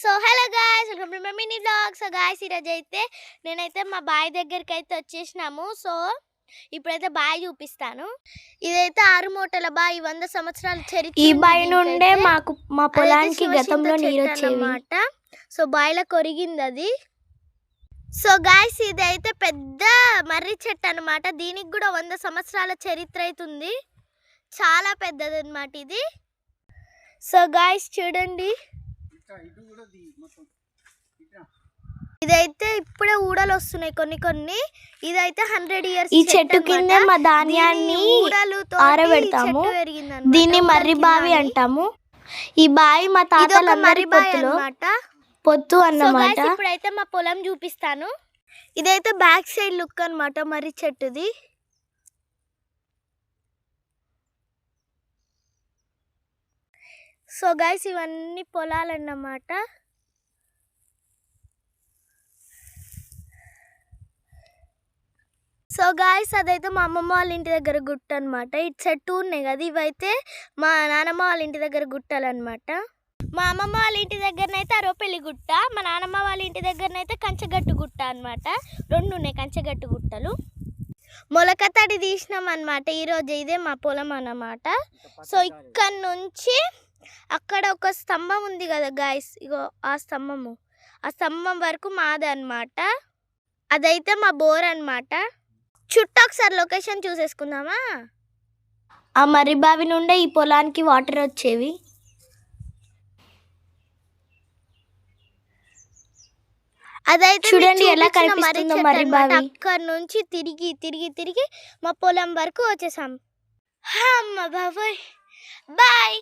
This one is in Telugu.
So hello guys! Welcome to my mini blog so guys ఈరోజు అయితే నేనైతే మా బాయ్ దగ్గరికి అయితే వచ్చేసినాము. సో ఇప్పుడైతే బాయ్ చూపిస్తాను. ఇదైతే ఆరు మూటల బాయ్ వంద సంవత్సరాల చరిత్ర ఈ బావి నుండే. మాకు మా పొలానికి గతంలో నీరు వచ్చేవి. అన్నమాట. సో బాయిలో కొరిగింది అది. సో గాయస్ ఇదైతే పెద్ద మర్రి చెట్టు అన్నమాట. దీనికి కూడా వంద సంవత్సరాల చరిత్ర అయితే ఉంది. చాలా పెద్దది అనమాట ఇది. సో గాయస్ చూడండి. ఇదైతే ఇప్పుడే ఊడలు వస్తున్నాయి కొన్ని కొన్ని. ఇదైతే హండ్రెడ్ ఇయర్స్ ఈ చెట్టు కింద మా ధాన్యాన్ని ఆరబెడతాము. దీన్ని మర్రి బావి అంటాము. ఈ బావి మా తాతలందరి మర్రి అన్నమాట. పొత్తు సో అన్నమాట. ఇప్పుడైతే మా పొలం చూపిస్తాను. ఇదైతే బ్యాక్ సైడ్ లుక్ అన్నమాట మర్రి చెట్టుది. సో గైస్ ఇవన్నీ పొలాలన్నమాట. సో గాయస్ అదైతే మా అమ్మమ్మ వాళ్ళ ఇంటి దగ్గర గుట్ట అనమాట ఇటు చెట్టు ఉన్నాయి కదా ఇవైతే మా నానమ్మ వాళ్ళ ఇంటి దగ్గర గుట్టాలన్నమాట. మా అమ్మమ్మ వాళ్ళ ఇంటి దగ్గరనైతే అరోపెల్లి గుట్ట మా నానమ్మ వాళ్ళ ఇంటి దగ్గరనైతే కంచగట్టు గుట్ట అనమాట రెండు ఉన్నాయి కంచగట్టు గుట్టలు. మొలకతడి తీసినాం అనమాట ఈరోజు ఇదే మా పొలం అన్నమాట. సో ఇక్కడ నుంచి అక్కడ ఒక స్తంభం ఉంది కదా గాయస్ ఇగో ఆ స్తంభము. ఆ స్తంభం వరకు మాది అన్నమాట. అదైతే మా బోర్ అన్నమాట. చుట్టూ ఒకసారి లొకేషన్ చూసేసుకుందామా? ఆ మర్రి బావి నుండే ఈ పొలానికి వాటర్ వచ్చేవి. అదైతే చూడండి ఎలా కనిపిస్తుందో మర్రి. బావి. అక్కడ నుంచి తిరిగి తిరిగి తిరిగి మా పొలం వరకు వచ్చేసాం. అమ్మ బాబోయ్ బాయ్